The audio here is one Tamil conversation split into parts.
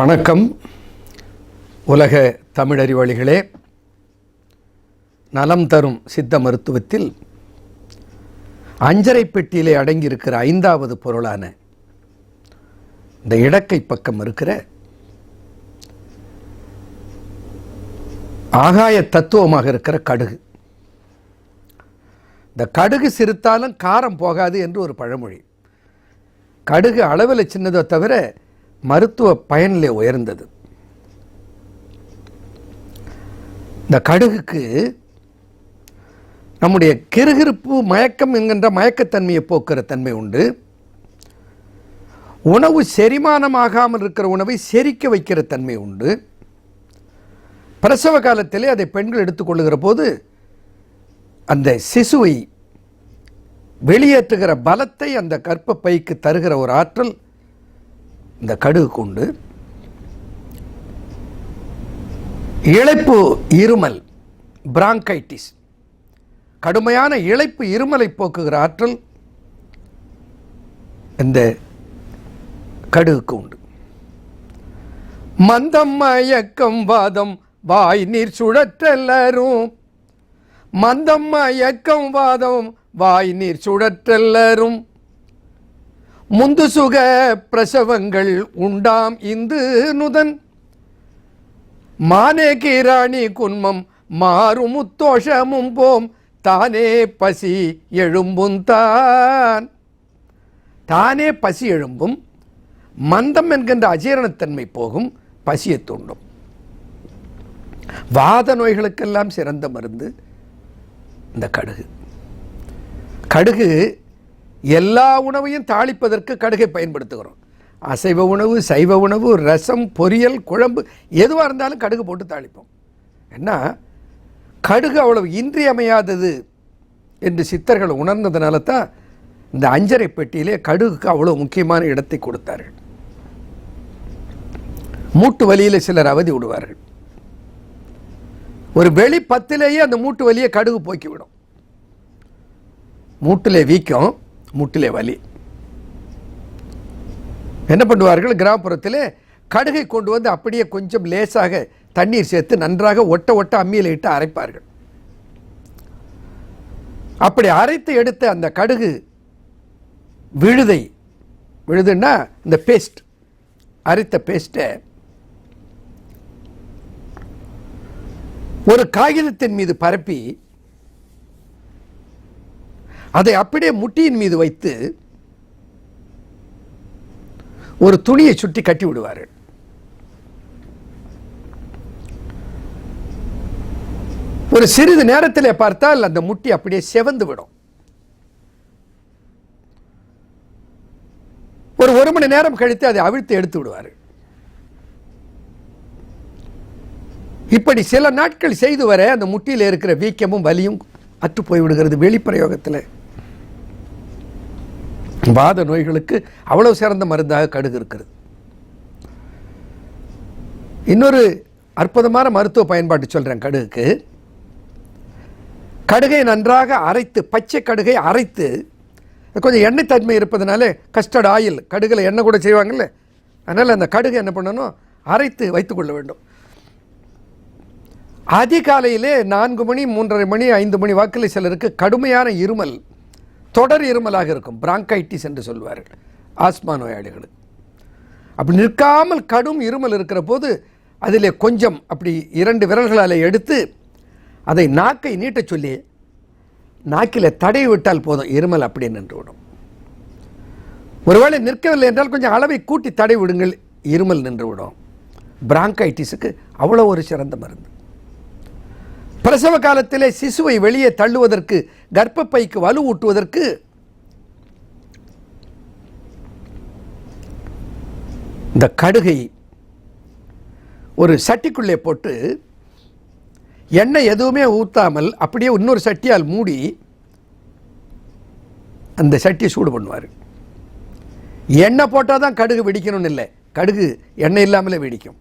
வணக்கம். உலக தமிழறிவாளிகளே நலம் தரும் சித்த மருத்துவத்தில் அஞ்சரை பெட்டியிலே அடங்கியிருக்கிற ஐந்தாவது பொருளான இந்த இடக்கை பக்கம் இருக்கிற ஆகாய தத்துவமாக இருக்கிற கடுகு. இந்த கடுகு சிரித்தாலும் காரம் போகாது என்று ஒரு பழமொழி. கடுகு அளவில் சின்னதோ தவிர மருத்துவ பயனிலே உயர்ந்தது. இந்த கடுகுக்கு நம்முடைய கிருகிருப்பு மயக்கம் என்கின்ற மயக்கத்தன்மையை போக்குற தன்மை உண்டு. உணவு செரிமானமாகாமல் இருக்கிற உணவை செரிக்க வைக்கிற தன்மை உண்டு. பிரசவ காலத்திலே அதை பெண்கள் எடுத்துக்கொள்ளுகிற போது அந்த சிசுவை வெளியேற்றுகிற பலத்தை அந்த கர்ப்பப்பைக்கு தருகிற ஒரு ஆற்றல் இந்த கடுகு கொண்டு இழைப்பு இருமல் பிராங்கைட்டிஸ் கடுமையான இழைப்பு இருமலை போக்குகிற ஆற்றல் இந்த கடுகுக்கு உண்டு மந்தம் மயக்கம் வாதம் வாய் நீர் சுழற்றெல்லரும். மந்தம் மயக்கம் வாதம் வாய் நீர் சுழற்றெல்லரும். முந்து சுக பிரசவங்கள் உண்டாம் இந்து நுதன். மானே கீராணி குன்மம் மாறும் முத்தோஷமும் போம். தானே பசி எழும்பும் தான். தானே பசி எழும்பும். மந்தம் என்கின்ற அஜீரணத்தன்மை போகும். பசியை தூண்டும். வாத நோய்களுக்கெல்லாம் சிறந்த மருந்து இந்த கடுகு. கடுகு எல்லா உணவையும் தாளிப்பதற்கு கடுகை பயன்படுத்துகிறோம். அசைவ உணவு சைவ உணவு ரசம் பொரியல் குழம்பு எதுவாக இருந்தாலும் கடுகு போட்டு தாளிப்போம். ஏன்னா கடுகு அவ்வளவு இன்றியமையாதது என்று சித்தர்கள் உணர்ந்ததுனால தான் இந்த அஞ்சரை பெட்டியிலே கடுகுக்கு அவ்வளோ முக்கியமான இடத்தை கொடுத்தார்கள். மூட்டு வலியில் சிலர் அவதி விடுவார்கள். ஒரு வெளி பத்திலேயே அந்த மூட்டு வலியை கடுகு போக்கிவிடும். மூட்டிலே வீக்கம் முட்டிலே வலி. என்ன பண்ணுவார்கள்? கிராமப்புறத்தில் கடுகை கொண்டு வந்து அப்படியே கொஞ்சம் லேசாக தண்ணீர் சேர்த்து நன்றாக ஒட்ட ஒட்ட அம்மியில் இட்டு அரைப்பார்கள். அப்படி அரைத்து எடுத்த அந்த கடுகு விழுதை விழுதுன்னா இந்த பேஸ்ட் அரைத்த பேஸ்ட்டை ஒரு காகிதத்தின் மீது பரப்பி அதை அப்படியே முட்டியின் மீது வைத்து ஒரு துணியை சுற்றி கட்டி விடுவார்கள் ஒரு சிறிது நேரத்தில் பார்த்தால் அந்த முட்டி அப்படியே செவந்து விடும். ஒரு ஒரு மணி நேரம் கழித்து அதை அவிழ்த்து எடுத்து விடுவார். இப்படி சில நாட்கள் செய்து வர அந்த முட்டியில் இருக்கிற வீக்கமும் வலியும் அற்று போய்விடுகிறது வெளிப்பிரயோகத்தில் வாத நோய்களுக்கு அவ்வளவு சிறந்த மருந்தாக கடுகு இருக்கிறது. இன்னொரு அற்புதமான மருத்துவ பயன்பாட்டு சொல்கிறேன் கடுகுக்கு. கடுகை நன்றாக அரைத்து பச்சை கடுகை அரைத்து கொஞ்சம் எண்ணெய் தன்மை இருப்பதுனாலே கஸ்டர்ட் ஆயில் கடுகில் எண்ணெய் கூட செய்வாங்கல்ல? அதனால் அந்த கடுகு என்ன பண்ணணும்? அரைத்து வைத்துக்கொள்ள வேண்டும். அதிகாலையிலே நான்கு மணி மூன்றரை மணி ஐந்து மணி வாக்கில் சிலருக்கு கடுமையான இருமல் தொடர் இருமலாக இருக்கும். பிராங்கைட்டிஸ் என்று சொல்வார்கள். ஆஸ்மா நோயாளிகளுக்கு அப்படி நிற்காமல் கடும் இருமல் இருக்கிற போது அதில் கொஞ்சம் அப்படி இரண்டு விரல்களால் எடுத்து அதை நாக்கை நீட்டச் சொல்லி நாக்கில் தடை விட்டால் போதும் இருமல் அப்படி நின்று விடும். ஒருவேளை நிற்கவில்லை என்றால் கொஞ்சம் அளவை கூட்டி தடை விடுங்கள் இருமல் நின்று விடும். பிராங்கைட்டிஸுக்கு அவ்வளோ ஒரு சிறந்த மருந்து. பிரசவ காலத்திலே சிசுவை வெளியே தள்ளுவதற்கு கர்ப்பப்பைக்கு வலு ஊட்டுவதற்கு இந்த கடுகை ஒரு சட்டிக்குள்ளே போட்டு எண்ணெய் எதுவுமே ஊற்றாமல் அப்படியே இன்னொரு சட்டியால் மூடி அந்த சட்டியை சூடு பண்ணுவார். எண்ணெய் போட்டால் தான் கடுகு வெடிக்கணும்னு இல்லை. கடுகு எண்ணெய் இல்லாமலே வெடிக்கும்.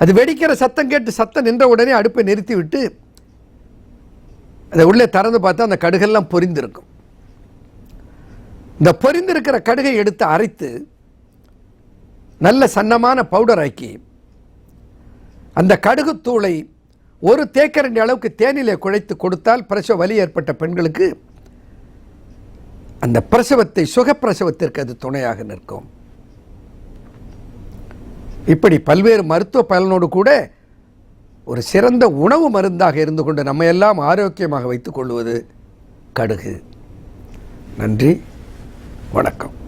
அது வெடிக்கிற சத்தம் கேட்டு சத்தம் நின்ற உடனே அடுப்பை நிறுத்தி விட்டு அதை உள்ளே திறந்து பார்த்தா அந்த கடுகெல்லாம் பொரிந்திருக்கும். இந்த பொரிந்திருக்கிற கடுகை எடுத்து அரைத்து நல்ல சன்னமான பவுடர் ஆக்கி அந்த கடுகுத்தூளை ஒரு தேக்கரண்டி அளவுக்கு தேனிலே குழைத்து கொடுத்தால் பிரசவ வலி ஏற்பட்ட பெண்களுக்கு அந்த பிரசவத்தை சுகப்பிரசவத்திற்கு அது துணையாக நிற்கும். இப்படி பல்வேறு மருத்துவ பலனோடு கூட ஒரு சிறந்த உணவு மருந்தாக இருந்து கொண்டு நம்ம எல்லாம் ஆரோக்கியமாக வைத்துக் கொள்வது கடுகு. நன்றி. வணக்கம்.